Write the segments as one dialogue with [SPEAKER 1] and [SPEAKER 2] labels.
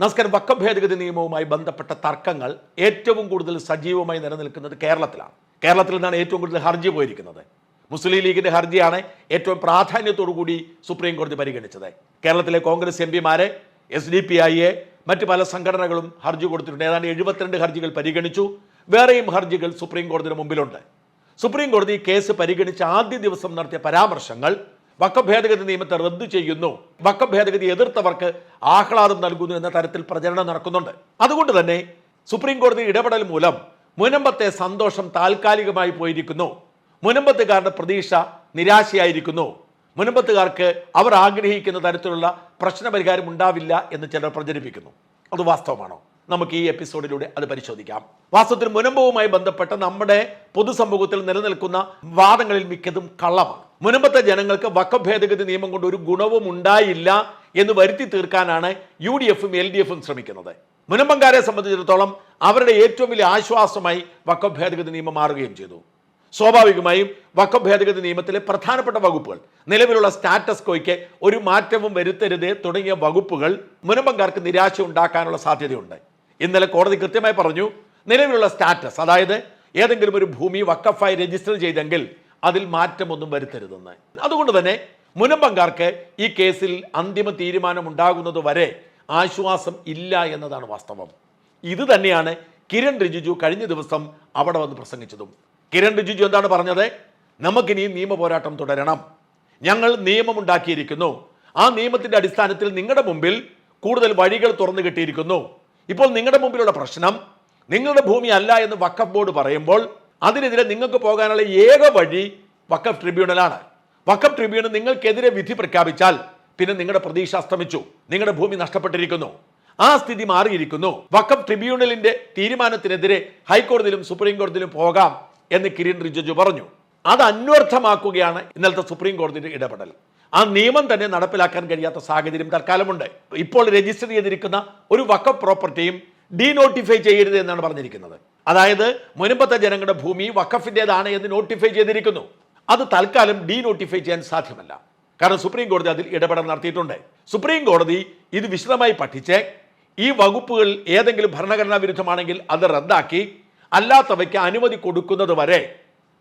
[SPEAKER 1] നമസ്കാരം. വക്ക ഭേദഗതി നിയമവുമായി ബന്ധപ്പെട്ട തർക്കങ്ങൾ ഏറ്റവും കൂടുതൽ സജീവമായി നിലനിൽക്കുന്നത് കേരളത്തിലാണ്. കേരളത്തിൽ നിന്നാണ് ഏറ്റവും കൂടുതൽ ഹർജി പോയിരിക്കുന്നത്. മുസ്ലിം ലീഗിന്റെ ഹർജിയാണ് ഏറ്റവും പ്രാധാന്യത്തോടുകൂടി സുപ്രീം കോടതി പരിഗണിച്ചത്. കേരളത്തിലെ കോൺഗ്രസ് എം പിമാരെ എസ് ഡി പി ഐയെ മറ്റ് പല സംഘടനകളും ഹർജി കൊടുത്തിട്ടുണ്ട്. ഏതാണ്ട് എഴുപത്തിരണ്ട് ഹർജികൾ പരിഗണിച്ചു. വേറെയും ഹർജികൾ സുപ്രീം കോടതിയുടെ മുമ്പിലുണ്ട്. സുപ്രീം കോടതി കേസ് പരിഗണിച്ച് ആദ്യ ദിവസം നടത്തിയ പരാമർശങ്ങൾ വക്കം ഭേദഗതി നിയമത്തെ റദ്ദു ചെയ്യുന്നു. വക്കം ഭേദഗതി എതിർത്തവർക്ക് ആഹ്ലാദം നൽകുന്നു എന്ന തരത്തിൽ പ്രചരണം നടക്കുന്നുണ്ട്. അതുകൊണ്ട് തന്നെ സുപ്രീം കോടതി ഇടപെടൽ മൂലം മുനമ്പത്തെ സന്തോഷം താൽക്കാലികമായി പോയിരിക്കുന്നു. മുനമ്പത്തുകാരുടെ പ്രതീക്ഷ നിരാശയായിരിക്കുന്നു. മുനമ്പത്തുകാർക്ക് അവർ ആഗ്രഹിക്കുന്ന തരത്തിലുള്ള പ്രശ്നപരിഹാരം ഉണ്ടാവില്ല എന്ന് ചിലർ പ്രചരിപ്പിക്കുന്നു. അത് വാസ്തവമാണോ? നമുക്ക് ഈ എപ്പിസോഡിലൂടെ അത് പരിശോധിക്കാം. വാസ്തവത്തിൽ മുനമ്പവുമായി ബന്ധപ്പെട്ട നമ്മുടെ പൊതുസമൂഹത്തിൽ നിലനിൽക്കുന്ന വാദങ്ങളിൽ മിക്കതും കള്ളമാണ്. മുനമ്പത്തെ ജനങ്ങൾക്ക് വക്കഭേദഗതി നിയമം കൊണ്ട് ഒരു ഗുണവും ഉണ്ടായില്ല എന്ന് വരുത്തി തീർക്കാനാണ് യു ഡി എഫും എൽ ഡി എഫും ശ്രമിക്കുന്നത്. മുനമ്പങ്കാരെ സംബന്ധിച്ചിടത്തോളം അവരുടെ ഏറ്റവും വലിയ ആശ്വാസമായി വക്കഭേദഗതി നിയമം മാറുകയും ചെയ്തു. സ്വാഭാവികമായും വക്കം ഭേദഗതി നിയമത്തിലെ പ്രധാനപ്പെട്ട വകുപ്പുകൾ നിലവിലുള്ള സ്റ്റാറ്റസ് കോയ്ക്ക് ഒരു മാറ്റവും വരുത്തരുത് തുടങ്ങിയ വകുപ്പുകൾ മുനമ്പങ്കാർക്ക് നിരാശ ഉണ്ടാക്കാനുള്ള സാധ്യതയുണ്ട്. ഇന്നലെ കോടതി കൃത്യമായി പറഞ്ഞു നിലവിലുള്ള സ്റ്റാറ്റസ് അതായത് ഏതെങ്കിലും ഒരു ഭൂമി വക്കഫായി രജിസ്റ്റർ ചെയ്തെങ്കിൽ അതിൽ മാറ്റമൊന്നും വരുത്തരുതെന്ന്. അതുകൊണ്ട് തന്നെ മുനമ്പങ്കാർക്ക് ഈ കേസിൽ അന്തിമ തീരുമാനം ഉണ്ടാകുന്നത് വരെ ആശ്വാസം ഇല്ല എന്നതാണ് വാസ്തവം. ഇത് തന്നെയാണ് കിരൺ റിജിജു കഴിഞ്ഞ ദിവസം അവിടെ വന്ന് പ്രസംഗിച്ചതും. കിരൺ റിജിജു എന്താണ് പറഞ്ഞത്? നമുക്കിനി നിയമ പോരാട്ടം തുടരണം. ഞങ്ങൾ നിയമമുണ്ടാക്കിയിരിക്കുന്നു. ആ നിയമത്തിന്റെ അടിസ്ഥാനത്തിൽ നിങ്ങളുടെ മുമ്പിൽ കൂടുതൽ വഴികൾ തുറന്നു കിട്ടിയിരിക്കുന്നു. ഇപ്പോൾ നിങ്ങളുടെ മുമ്പിലുള്ള പ്രശ്നം നിങ്ങളുടെ ഭൂമി അല്ല എന്ന് വക്കഫ് ബോർഡ് പറയുമ്പോൾ അതിനെതിരെ നിങ്ങൾക്ക് പോകാനുള്ള ഏക വഴി വക്കഫ് ട്രിബ്യൂണലാണ്. വക്കഫ് ട്രിബ്യൂണൽ നിങ്ങൾക്കെതിരെ വിധി പ്രഖ്യാപിച്ചാൽ പിന്നെ നിങ്ങളുടെ പ്രതീക്ഷ അസ്തമിച്ചു. നിങ്ങളുടെ ഭൂമി നഷ്ടപ്പെട്ടിരിക്കുന്നു. ആ സ്ഥിതി മാറിയിരിക്കുന്നു. വക്കഫ് ട്രിബ്യൂണലിന്റെ തീരുമാനത്തിനെതിരെ ഹൈക്കോടതിയിലും സുപ്രീം കോടതിയിലും പോകാം എന്ന് കിരൺ റിജിജു പറഞ്ഞു. അത് അന്വർത്ഥമാക്കുകയാണ് ഇന്നലത്തെ സുപ്രീം കോടതിയുടെ ഇടപെടൽ. ആ നിയമം തന്നെ നടപ്പിലാക്കാൻ കഴിയാത്ത സാഹചര്യം തൽക്കാലമുണ്ട്. ഇപ്പോൾ രജിസ്റ്റർ ചെയ്തിരിക്കുന്ന ഒരു വക്കഫ് പ്രോപ്പർട്ടിയും ഡീനോട്ടിഫൈ ചെയ്യരുത് എന്നാണ് പറഞ്ഞിരിക്കുന്നത്. അതായത് മുൻപത്തെ ജനങ്ങളുടെ ഭൂമി വഖഫിന്റേതാണ് എന്ന് നോട്ടിഫൈ ചെയ്തിരിക്കുന്നു. അത് തൽക്കാലം ഡീനോട്ടിഫൈ ചെയ്യാൻ സാധ്യമല്ല. കാരണം സുപ്രീം കോടതി അതിൽ ഇടപെടൽ നടത്തിയിട്ടുണ്ട്. സുപ്രീം കോടതി ഇത് വിശദമായി പഠിച്ച് ഈ വകുപ്പുകൾ ഏതെങ്കിലും ഭരണഘടനാ വിരുദ്ധമാണെങ്കിൽ അത് റദ്ദാക്കി അല്ലാത്തവയ്ക്ക് അനുമതി കൊടുക്കുന്നത് വരെ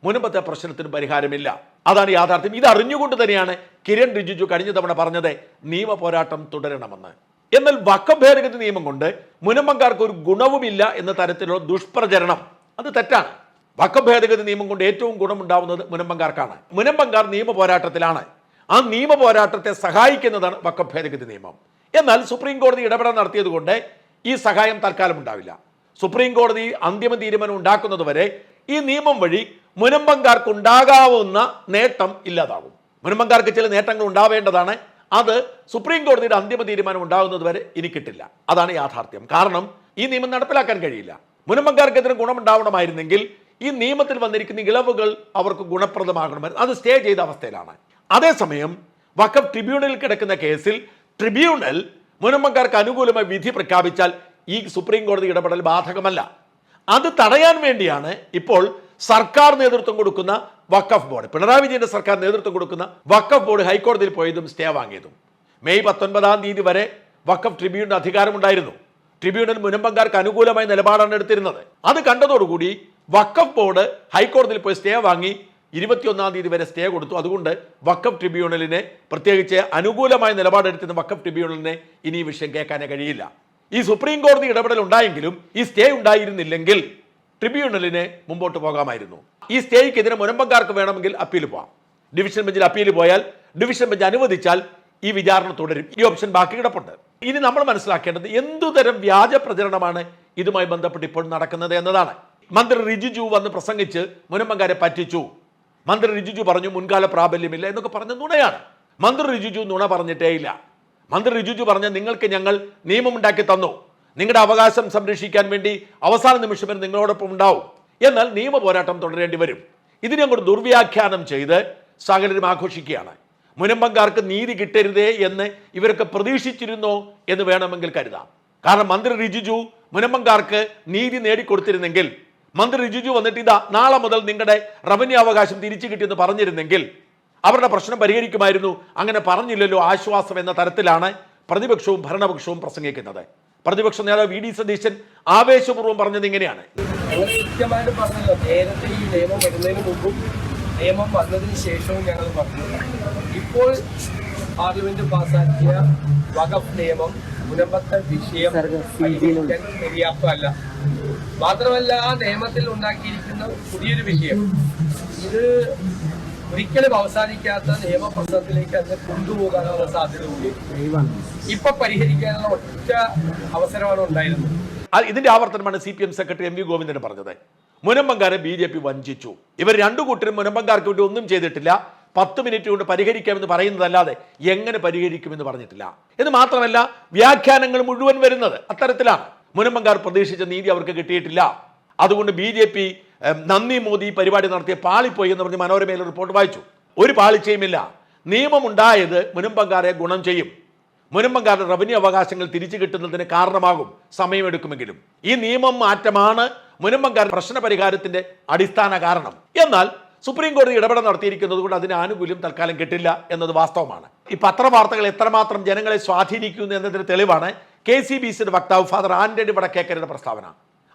[SPEAKER 1] മുൻപത്തെ പ്രശ്നത്തിന് പരിഹാരമില്ല. അതാണ് യാഥാർത്ഥ്യം. ഇത് അറിഞ്ഞുകൊണ്ട് തന്നെയാണ് കിരൺ റിജിജു കഴിഞ്ഞ തവണ പറഞ്ഞത് നിയമ പോരാട്ടം തുടരണമെന്ന്. എന്നാൽ വക്കഭേദഗതി നിയമം കൊണ്ട് മുനമ്പങ്കാർക്ക് ഒരു ഗുണവുമില്ല എന്ന തരത്തിലുള്ള ദുഷ്പ്രചരണം. അത് തെറ്റാണ്. വക്കഭേദഗതി നിയമം കൊണ്ട് ഏറ്റവും ഗുണമുണ്ടാവുന്നത് മുനമ്പങ്കാർക്കാണ്. മുനമ്പങ്കാർ നിയമ പോരാട്ടത്തിലാണ്. ആ നിയമ പോരാട്ടത്തെ സഹായിക്കുന്നതാണ് വക്കഭേദഗതി നിയമം. എന്നാൽ സുപ്രീം കോടതി ഇടപെടൽ നടത്തിയത് കൊണ്ട് ഈ സഹായം തൽക്കാലം ഉണ്ടാവില്ല. സുപ്രീം കോടതി അന്തിമ തീരുമാനം ഉണ്ടാക്കുന്നത് വരെ ഈ നിയമം വഴി മുനമ്പങ്കാർക്ക് ഉണ്ടാകാവുന്ന നേട്ടം ഇല്ലാതാകും. മുനമ്പങ്കാർക്ക് ചില നേട്ടങ്ങൾ ഉണ്ടാവേണ്ടതാണ്. അത് സുപ്രീം കോടതിയുടെ അന്തിമ തീരുമാനം ഉണ്ടാകുന്നത് വരെ ഇനി കിട്ടില്ല. അതാണ് യാഥാർത്ഥ്യം. കാരണം ഈ നിയമം നടപ്പിലാക്കാൻ കഴിയില്ല. മുനമ്പങ്കാർക്കെതിരെ ഗുണമുണ്ടാവണമായിരുന്നെങ്കിൽ ഈ നിയമത്തിൽ വന്നിരിക്കുന്ന ഇളവുകൾ അവർക്ക് ഗുണപ്രദമാകണമായിരുന്നു. അത് സ്റ്റേ ചെയ്ത അവസ്ഥയിലാണ്. അതേസമയം വഖഫ് ട്രിബ്യൂണലിൽ കിടക്കുന്ന കേസിൽ ട്രിബ്യൂണൽ മുനമ്പങ്കാർക്ക് അനുകൂലമായി വിധി പ്രഖ്യാപിച്ചാൽ ഈ സുപ്രീം കോടതി ഇടപെടൽ ബാധകമല്ല. അത് തടയാൻ വേണ്ടിയാണ് ഇപ്പോൾ സർക്കാർ നേതൃത്വം കൊടുക്കുന്ന വക്കഫ് ബോർഡ്. പിണറായി വിജയന്റെ സർക്കാർ നേതൃത്വം കൊടുക്കുന്ന വക്കഫ് ബോർഡ് ഹൈക്കോടതിയിൽ പോയതും സ്റ്റേ വാങ്ങിയതും. മെയ് പത്തൊൻപതാം തീയതി വരെ വക്കഫ് ട്രിബ്യൂണൽ അധികാരമുണ്ടായിരുന്നു. ട്രിബ്യൂണൽ മുനമ്പങ്കാർക്ക് അനുകൂലമായ നിലപാടാണ് എടുത്തിരുന്നത്. അത് കണ്ടതോടുകൂടി വക്കഫ് ബോർഡ് ഹൈക്കോടതിയിൽ പോയി സ്റ്റേ വാങ്ങി ഇരുപത്തിയൊന്നാം തീയതി വരെ സ്റ്റേ കൊടുത്തു. അതുകൊണ്ട് വക്കഫ് ട്രിബ്യൂണലിനെ പ്രത്യേകിച്ച് അനുകൂലമായ നിലപാടെടുത്തിരുന്ന വക്കഫ് ട്രിബ്യൂണലിനെ ഇനി ഈ വിഷയം കേൾക്കാനേ കഴിയില്ല. ഈ സുപ്രീം കോടതി ഇടപെടൽ ഉണ്ടായെങ്കിലും ഈ സ്റ്റേ ഉണ്ടായിരുന്നില്ലെങ്കിൽ ട്രിബ്യൂണലിന് മുമ്പോട്ട് പോകാമായിരുന്നു. ഈ സ്റ്റേയ്ക്കെതിരെ മുരമ്പങ്കാർക്ക് വേണമെങ്കിൽ അപ്പീൽ പോകാം ഡിവിഷൻ ബെഞ്ചിൽ അപ്പീൽ പോയാൽ ഡിവിഷൻ ബെഞ്ച് അനുവദിച്ചാൽ ഈ വിചാരണ തുടരും. ഈ ഓപ്ഷൻ ബാക്കി കിടപ്പുണ്ട് ഇനി നമ്മൾ മനസ്സിലാക്കേണ്ടത് എന്തുതരം വ്യാജ പ്രചരണമാണ് ഇതുമായി ബന്ധപ്പെട്ട് ഇപ്പോൾ നടക്കുന്നത് എന്നതാണ്. മന്ത്രി റിജിജു വന്ന് പ്രസംഗിച്ച് മുനമ്പങ്കാരെ പറ്റിച്ചു. മന്ത്രി റിജിജു പറഞ്ഞു മുൻകാല പ്രാബല്യമില്ല എന്നൊക്കെ പറഞ്ഞ നുണയാണ്. മന്ത്രി റിജിജു നുണ പറഞ്ഞിട്ടേ ഇല്ല മന്ത്രി റിജിജു പറഞ്ഞ നിങ്ങൾക്ക് ഞങ്ങൾ നിയമമുണ്ടാക്കി തന്നു. നിങ്ങളുടെ അവകാശം സംരക്ഷിക്കാൻ വേണ്ടി അവസാന നിമിഷം വരെ നിങ്ങളോടൊപ്പം ഉണ്ടാവും. എന്നാൽ നിയമ പോരാട്ടം തുടരേണ്ടി വരും. ഇതിനെ അങ്ങോട്ട് ദുർവ്യാഖ്യാനം ചെയ്ത് സാഹചര്യം ആഘോഷിക്കുകയാണ്. മുനമ്പങ്കാർക്ക് നീതി കിട്ടരുതേ എന്ന് ഇവരൊക്കെ പ്രതീക്ഷിച്ചിരുന്നോ എന്ന് വേണമെങ്കിൽ കരുതാം. കാരണം മന്ത്രി റിജിജു മുനമ്പങ്കാർക്ക് നീതി നേടിക്കൊടുത്തിരുന്നെങ്കിൽ മന്ത്രി റിജിജു വന്നിട്ട് ഇതാ നാളെ മുതൽ നിങ്ങളുടെ റവന്യൂ അവകാശം തിരിച്ചു കിട്ടിയെന്ന് പറഞ്ഞിരുന്നെങ്കിൽ അവരുടെ പ്രശ്നം പരിഹരിക്കുമായിരുന്നു. അങ്ങനെ പറഞ്ഞില്ലല്ലോ ആശ്വാസം എന്ന തരത്തിലാണ് പ്രതിപക്ഷവും ഭരണപക്ഷവും പ്രസംഗിക്കുന്നത്. പ്രതിപക്ഷ നേതാവ് വി ഡി സതീശൻ ആവേശപൂർവം പറഞ്ഞത് ഇങ്ങനെയാണ്.
[SPEAKER 2] കൃത്യമായിട്ട് പറഞ്ഞല്ലോ നേരത്തെ ഈ നിയമം വരുന്നതിന് മുമ്പും നിയമം വന്നതിന് ശേഷവും ഞങ്ങൾ പറഞ്ഞു ഇപ്പോൾ പാർലമെന്റ് പാസാക്കിയ വകഫ് നിയമം മുനമ്പത്തെ വിഷയം പര്യാപ്തമല്ല മാത്രമല്ല ആ നിയമത്തിൽ ഉണ്ടാക്കിയിരിക്കുന്ന പുതിയൊരു വിഷയം. ഇത് ഒരിക്കലും അവസാനിക്കാത്ത നിയമപ്രശ്നത്തിലേക്ക് അതിനെ കൊണ്ടുപോകാനുള്ള കൂടി. ഇപ്പൊ പരിഹരിക്കാനുള്ള ഒറ്റ അവസരമാണ് ഉണ്ടായിരുന്നത്.
[SPEAKER 1] ഇതിന്റെ ആവർത്തനമാണ് C P M secretary M V Govindan പറഞ്ഞത്. മുനമ്പങ്കാരെ ബി ജെ പി വഞ്ചിച്ചു. ഇവർ രണ്ടു കൂട്ടരും മുനമ്പങ്കാർക്ക് വേണ്ടി ഒന്നും ചെയ്തിട്ടില്ല. പത്ത് മിനിറ്റ് കൊണ്ട് പരിഹരിക്കാമെന്ന് പറയുന്നതല്ലാതെ എങ്ങനെ പരിഹരിക്കുമെന്ന് പറഞ്ഞിട്ടില്ല. എന്ന് മാത്രമല്ല വ്യാഖ്യാനങ്ങൾ മുഴുവൻ വരുന്നത് അത്തരത്തിലാണ്. മുനമ്പങ്കാർ പ്രതീക്ഷിച്ച നീതി അവർക്ക് കിട്ടിയിട്ടില്ല. അതുകൊണ്ട് ബി ജെ പി നന്ദി മോദി പരിപാടി നടത്തിയ പാളിപ്പോയി എന്ന് പറഞ്ഞ് മനോരമയിൽ റിപ്പോർട്ട് വായിച്ചു. ഒരു പാളിച്ചയുമില്ല. നിയമമുണ്ടായത് മുനമ്പങ്കാരെ ഗുണം ചെയ്യും. മുനമ്പങ്കാരുടെ റവന്യൂ അവകാശങ്ങൾ തിരിച്ചു കിട്ടുന്നതിന് കാരണമാകും. സമയമെടുക്കുമെങ്കിലും ഈ നിയമം മാറ്റമാണ് മുനമ്പങ്കാർ പ്രശ്ന പരിഹാരത്തിന്റെ അടിസ്ഥാന കാരണം. എന്നാൽ സുപ്രീം കോടതി ഇടപെടൽ നടത്തിയിരിക്കുന്നത് കൊണ്ട് അതിന് ആനുകൂല്യം തൽക്കാലം കിട്ടില്ല എന്നത് വാസ്തവമാണ്. ഈ പത്രവാർത്തകൾ എത്രമാത്രം ജനങ്ങളെ സ്വാധീനിക്കുന്നു എന്നതിന് തെളിവാണ് കെ സി ബി സിയുടെ വക്താവ് ഫാദർ ആന്റണി വടക്കേക്കരുടെ പ്രസ്താവന.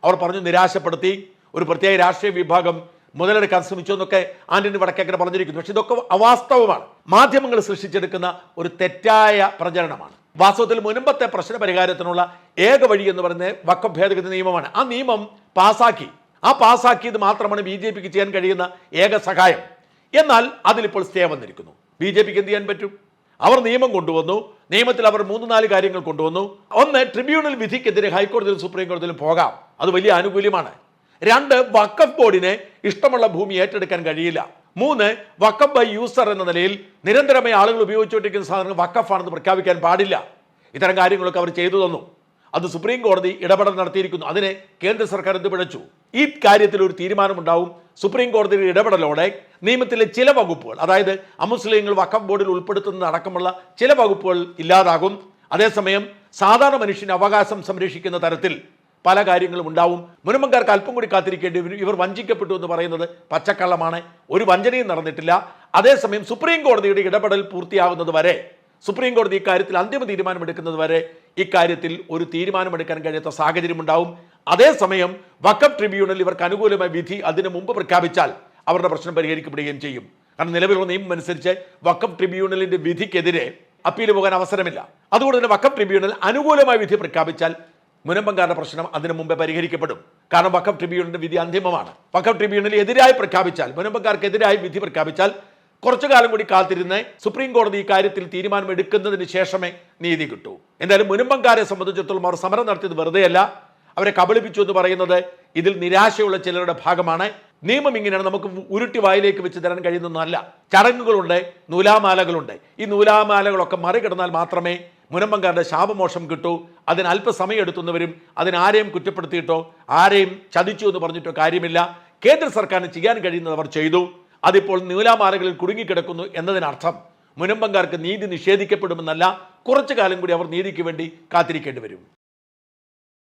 [SPEAKER 1] അവർ പറഞ്ഞു നിരാശപ്പെടുത്തി. ഒരു പ്രത്യേക രാഷ്ട്രീയ വിഭാഗം മുതലെടുക്കാൻ ശ്രമിച്ചു എന്നൊക്കെ ആന്റണി വടക്കേക്കര പറഞ്ഞിരിക്കുന്നു. പക്ഷെ ഇതൊക്കെ അവാസ്തവമാണ്. മാധ്യമങ്ങൾ സൃഷ്ടിച്ചെടുക്കുന്ന ഒരു തെറ്റായ പ്രചരണമാണ്. വാസ്തവത്തിൽ മുൻപത്തെ പ്രശ്ന പരിഹാരത്തിനുള്ള ഏക വഴി എന്ന് പറയുന്നത് വക്കം ഭേദഗതി നിയമമാണ്. ആ നിയമം പാസാക്കി. ആ പാസാക്കിയത് മാത്രമാണ് ബി ജെ പിക്ക് ചെയ്യാൻ കഴിയുന്ന ഏക സഹായം. എന്നാൽ അതിലിപ്പോൾ സ്റ്റേ വന്നിരിക്കുന്നു. ബി ജെ പിക്ക് എന്ത് ചെയ്യാൻ പറ്റും? അവർ നിയമം കൊണ്ടുവന്നു. നിയമത്തിൽ അവർ മൂന്ന് നാല് കാര്യങ്ങൾ കൊണ്ടുവന്നു. ഒന്ന് ട്രിബ്യൂണൽ വിധിക്കെതിരെ ഹൈക്കോടതിയിലും സുപ്രീം കോടതിയിലും പോകാം. അത് വലിയ ആനുകൂല്യമാണ്. രണ്ട് വക്കഫ് ബോർഡിന് ഇഷ്ടമുള്ള ഭൂമി ഏറ്റെടുക്കാൻ കഴിയില്ല. മൂന്ന് വക്കഫ് ബൈ യൂസർ എന്ന നിലയിൽ നിരന്തരമായി ആളുകൾ ഉപയോഗിച്ചുകൊണ്ടിരിക്കുന്ന സാധനങ്ങൾ വക്കഫാണെന്ന് പ്രഖ്യാപിക്കാൻ പാടില്ല. ഇത്തരം കാര്യങ്ങളൊക്കെ അവർ ചെയ്തു തന്നു. അത് സുപ്രീം കോടതി ഇടപെടൽ നടത്തിയിരിക്കുന്നു. അതിനെ കേന്ദ്ര സർക്കാർ എന്ത് പിഴച്ചു? ഈ കാര്യത്തിൽ ഒരു തീരുമാനമുണ്ടാവും. സുപ്രീം കോടതിയുടെ ഇടപെടലോടെ നിയമത്തിലെ ചില വകുപ്പുകൾ അതായത് അമുസ്ലിങ്ങൾ വഖഫ് ബോർഡിൽ ഉൾപ്പെടുത്തുന്ന അടക്കമുള്ള ചില വകുപ്പുകൾ ഇല്ലാതാകും. അതേസമയം സാധാരണ മനുഷ്യന് അവകാശം സംരക്ഷിക്കുന്ന തരത്തിൽ പല കാര്യങ്ങളും ഉണ്ടാവും. മുനമ്പങ്കാർക്ക് അല്പം കൂടി കാത്തിരിക്കേണ്ടി വരും. ഇവർ വഞ്ചിക്കപ്പെട്ടു എന്ന് പറയുന്നത് പച്ചക്കള്ളമാണ്. ഒരു വഞ്ചനയും നടന്നിട്ടില്ല. അതേസമയം സുപ്രീം കോടതിയുടെ ഇടപെടൽ പൂർത്തിയാകുന്നത് വരെ സുപ്രീം കോടതി ഇക്കാര്യത്തിൽ അന്തിമ തീരുമാനമെടുക്കുന്നത് വരെ ഇക്കാര്യത്തിൽ ഒരു തീരുമാനമെടുക്കാൻ കഴിയാത്ത സാഹചര്യം ഉണ്ടാവും അതേസമയം വക്കഫ് ട്രിബ്യൂണൽ ഇവർക്ക് അനുകൂലമായ വിധി അതിനു മുമ്പ് പ്രഖ്യാപിച്ചാൽ അവരുടെ പ്രശ്നം പരിഹരിക്കപ്പെടുകയും ചെയ്യും. കാരണം നിലവിലുള്ള നിയമം അനുസരിച്ച് വക്കഫ് ട്രിബ്യൂണലിന്റെ വിധിക്കെതിരെ അപ്പീൽ പോകാൻ അവസരമില്ല. അതുകൊണ്ട് തന്നെ വക്കഫ് ട്രിബ്യൂണൽ അനുകൂലമായ വിധി പ്രഖ്യാപിച്ചാൽ മുനമ്പങ്കാരുടെ പ്രശ്നം അതിനു മുമ്പേ പരിഹരിക്കപ്പെടും. കാരണം വക്കഫ് ട്രിബ്യൂണലിന്റെ വിധി അന്തിമമാണ്. വക്കഫ് ട്രിബ്യൂണൽ എതിരായി പ്രഖ്യാപിച്ചാൽ മുനമ്പങ്കാർക്കെതിരായി വിധി പ്രഖ്യാപിച്ചാൽ കുറച്ചു കാലം കൂടി കാത്തിരുന്ന് സുപ്രീം കോടതി ഈ കാര്യത്തിൽ തീരുമാനം എടുക്കുന്നതിന് ശേഷമേ നീതി കിട്ടൂ. എന്തായാലും മുനമ്പങ്കാരെ സംബന്ധിച്ചിടത്തോളം അവർ സമരം നടത്തിയത് വെറുതെയല്ല. അവരെ കബളിപ്പിച്ചു എന്ന് പറയുന്നത് ഇതിൽ നിരാശയുള്ള ചിലരുടെ ഭാഗമാണ്. നിയമം ഇങ്ങനെയാണ്. നമുക്ക് ഉരുട്ടി വായിലേക്ക് വെച്ച് തരാൻ കഴിയുന്നതല്ല. ചടങ്ങുകളുണ്ട് നൂലാമാലകളുണ്ട്. ഈ നൂലാമാലകളൊക്കെ മറികടന്നാൽ മാത്രമേ മുനമ്പങ്കാരുടെ ശാപമോഷം കിട്ടൂ. അതിന് അല്പസമയം എടുത്തുന്നവരും അതിനാരെയും കുറ്റപ്പെടുത്തിയിട്ടോ ആരെയും ചതിച്ചു എന്ന് പറഞ്ഞിട്ടോ കാര്യമില്ല. കേന്ദ്ര സർക്കാരിന് ചെയ്യാൻ കഴിയുന്നത് അവർ ചെയ്തു. അതിപ്പോൾ നൂലാമാലകളിൽ കുടുങ്ങിക്കിടക്കുന്നു എന്നതിനർത്ഥം മുനമ്പങ്കാർക്ക് നീതി നിഷേധിക്കപ്പെടുമെന്നല്ല കുറച്ചു കാലം കൂടി അവർ നീതിക്ക് വേണ്ടി കാത്തിരിക്കേണ്ടി വരും.